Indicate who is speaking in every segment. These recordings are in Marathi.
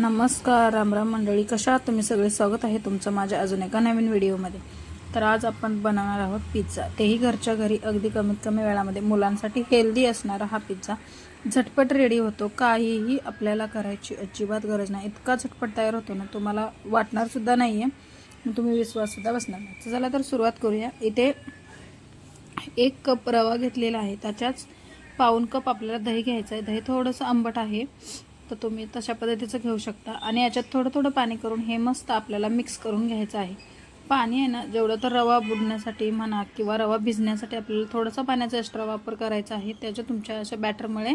Speaker 1: नमस्कार रामराम मंडळी. कशा आहात तुम्ही? सगळे स्वागत आहे तुमचं माझ्या अजून एका नवीन व्हिडिओमध्ये. तर आज आपण बनवणार आहोत पिझ्झा तेही घरच्या घरी अगदी कमीत कमी वेळामध्ये. मुलांसाठी हेल्दी असणारा हा पिझ्झा झटपट रेडी होतो. काहीही आपल्याला करायची अजिबात गरज नाही. इतका झटपट तयार होतो ना तुम्हाला वाटणारसुद्धा नाही आहे मग तुम्ही विश्वाससुद्धा बसणार नाही. तर चला तर सुरुवात करूया. इथे एक कप रवा घेतलेला आहे. त्याच्याच पाऊन कप आपल्याला दही घ्यायचं आहे दही थोडंसं आंबट आहे. तर तुम्ही तशा पद्धतीचं घेऊ शकता. आणि याच्यात थोडं थोडं पाणी करून हे मस्त आपल्याला मिक्स करून घ्यायचं आहे. पाणी आहे ना जेवढं तर रवा बुडण्यासाठी म्हणा किंवा रवा भिजण्यासाठी आपल्याला थोडासा पाण्याचा एक्स्ट्रा वापर करायचा आहे. त्याच्या तुमच्या अशा बॅटरमुळे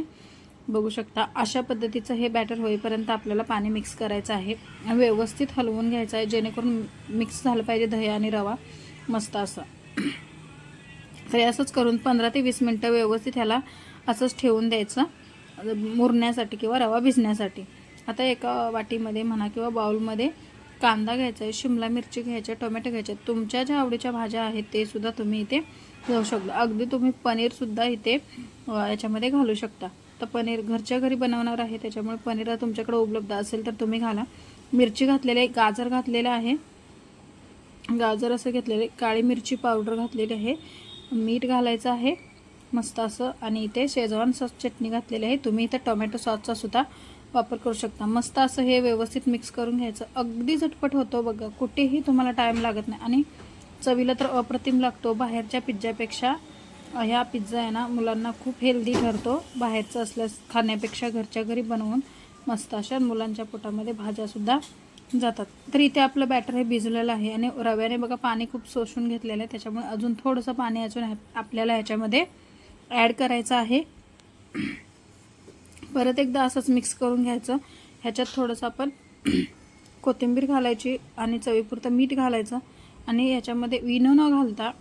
Speaker 1: बघू शकता. अशा पद्धतीचं हे बॅटर होईपर्यंत आपल्याला पाणी मिक्स करायचं आहे. व्यवस्थित हलवून घ्यायचं आहे जेणेकरून मिक्स झालं पाहिजे दही आणि रवा. मस्त असं. तर असंच करून पंधरा ते वीस मिनटं व्यवस्थित ह्याला असंच ठेवून द्यायचं. मुरण्यासाठी किंवा रवा भिजण्यासाठी. आता एका वाटीमध्ये म्हणा किंवा बाउलमध्ये कांदा घ्यायचा आहे शिमला मिरची घ्यायची आहे टोमॅटो घ्यायचे. आहेत. तुमच्या ज्या आवडीच्या भाज्या आहेत ते सुद्धा तुम्ही इथे घेऊ शकता. अगदी तुम्ही पनीरसुद्धा इथे याच्यामध्ये घालू शकता. तर पनीर घरच्या घरी बनवणार आहे त्याच्यामुळे पनीर तुमच्याकडे उपलब्ध असेल तर तुम्ही घाला. मिरची घातलेली आहे गाजर घातलेलं आहे. गाजर असं घेतलेले काळी मिरची पावडर घातलेली आहे. मीठ घालायचं आहे. मस्त असं आणि इथे शेजवान सॉस चटणी घातलेली आहे. तुम्ही इथे टोमॅटो सॉसचा सुद्धा वापर करू शकता. मस्त असं हे व्यवस्थित मिक्स करून घ्यायचं. अगदी झटपट होतो बघा. कुठेही तुम्हाला टाईम लागत नाही. आणि चवीला तर अप्रतिम लागतो. बाहेरच्या पिझ्झापेक्षा ह्या पिझ्झा आहे ना मुलांना खूप हेल्दी ठरतो. बाहेरचं असल्यास खाण्यापेक्षा घरच्या घरी बनवून मस्त अशा मुलांच्या पोटामध्ये भाज्यासुद्धा जातात. तर इथे आपलं बॅटर हे भिजलेलं आहे आणि रव्याने बघा पाणी खूप शोषून घेतलेलं आहे. त्याच्यामुळे अजून थोडंसं पाणी अजून आपल्याला ह्याच्यामध्ये ॲड करायचं आहे. परत एकदा असंच मिक्स करून घ्यायचं. ह्याच्यात थोडंसं आपण कोथिंबीर घालायची आणि चवीपुरतं मीठ घालायचं. आणि याच्यामध्ये विनो न घालता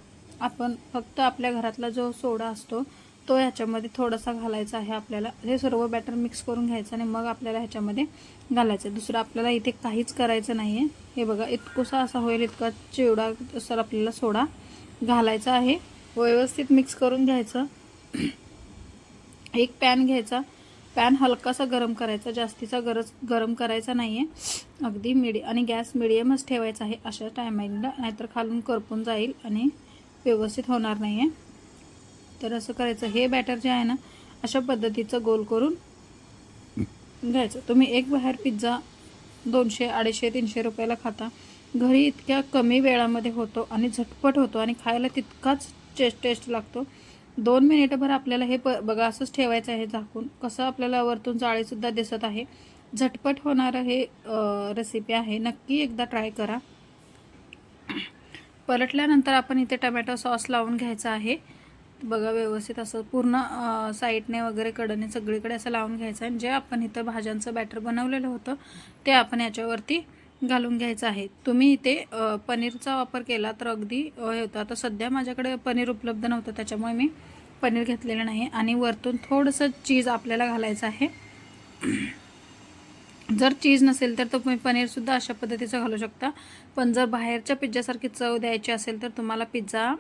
Speaker 1: आपण फक्त आपल्या घरातला जो सोडा असतो तो ह्याच्यामध्ये थोडासा घालायचा आहे आपल्याला. हे सर्व बॅटर मिक्स करून घ्यायचं आणि मग आपल्याला ह्याच्यामध्ये घालायचं. दुसरं आपल्याला इथे काहीच करायचं नाही आहे हे बघा इतकोसा असा होईल इतका चिवडा सर आपल्याला सोडा घालायचा आहे. व्यवस्थित मिक्स करून घ्यायचं. एक पॅन घ्यायचा. पॅन हलकासा गरम करायचा. जास्तीचा गरज गरम करायचा नाही आहे अगदी मिडी आणि गॅस मिडियमच ठेवायचा आहे अशा टायमिंगला नाहीतर खालून करपून जाईल आणि व्यवस्थित होणार नाही आहे तर असं करायचं. हे बॅटर जे आहे ना अशा पद्धतीचं गोल करून घ्यायचं. तुम्ही एक बाहेर पिझ्झा दोनशे अडीचशे तीनशे रुपयाला खाता. घरी इतक्या कमी वेळामध्ये होतो आणि झटपट होतो आणि खायला तितकाच टेस्ट टेस्ट लागतो. दोन मिनिटभर आपल्याला हे प बघा असंच ठेवायचं आहे झाकून. कसं आपल्याला वरतून जाळीसुद्धा दिसत आहे. झटपट होणारं हे रेसिपी आहे. नक्की एकदा ट्राय करा. पलटल्यानंतर आपण इथे टमॅटो सॉस लावून घ्यायचा आहे. बघा व्यवस्थित असं पूर्ण साईडने वगैरे कडने सगळीकडे असं लावून घ्यायचं आहे. जे आपण इथं भाज्यांचं बॅटर बनवलेलं होतं ते आपण याच्यावरती घालून घ्यायचं आहे. तुम्ही इथे पनीरचा वापर केला तर अगदी हे होतं. आता सध्या माझ्याकडे पनीर उपलब्ध नव्हतं त्याच्यामुळे मी पनीर घेतलेलं नाही. आणि वरतून थोडंसं चीज आपल्याला घालायचं आहे. जर चीज नसेल तर तुम्ही पनीरसुद्धा अशा पद्धतीचं घालू शकता. पण जर बाहेरच्या पिझ्झासारखी चव द्यायची असेल तर तुम्हाला पिझ्झा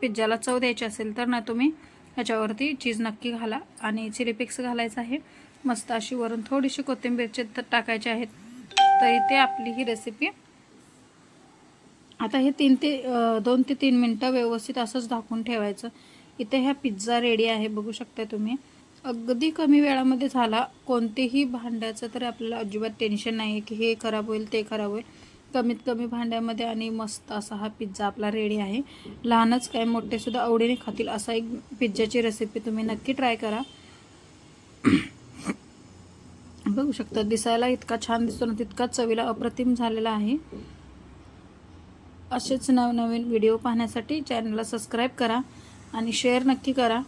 Speaker 1: पिझ्झाला चव द्यायची असेल तर ना तुम्ही ह्याच्यावरती चीज नक्की घाला. आणि चिली पिक्स घालायचं आहे. मस्त अशी वरून थोडीशी कोथिंबीरची तर टाकायचे आहेत. तर इथे आपली ही रेसिपी आता हे तीन ते दोन ते तीन मिनटं व्यवस्थित असंच झाकून ठेवायचं. इथे ह्या पिझ्झा रेडी आहे बघू शकता तुम्ही. अगदी कमी वेळामध्ये झाला. कोणतेही भांड्याचं तर आपल्याला अजिबात टेन्शन नाही आहे की हे खराब होईल ते खराब होईल. कमीत कमी भांड्यामध्ये आणि मस्त असा हा पिझ्झा आपला रेडी आहे. लहानच काय मोठेसुद्धा आवडीने खातील असा एक पिझ्झाची रेसिपी तुम्ही नक्की ट्राय करा. बघू शकता दिसायला इतका छान दिसतो ना तितका चवीला अप्रतिम झालेला आहे. असेच नवनवीन व्हिडिओ पाहण्यासाठी चॅनलला सबस्क्राईब करा आणि शेअर नक्की करा.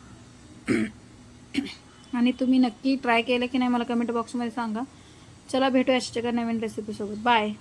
Speaker 1: आणि तुम्ही नक्की ट्राय केलं की नाही मला कमेंट बॉक्समध्ये सांगा. चला भेटूया अशाच्या नवीन रेसिपीसोबत बाय.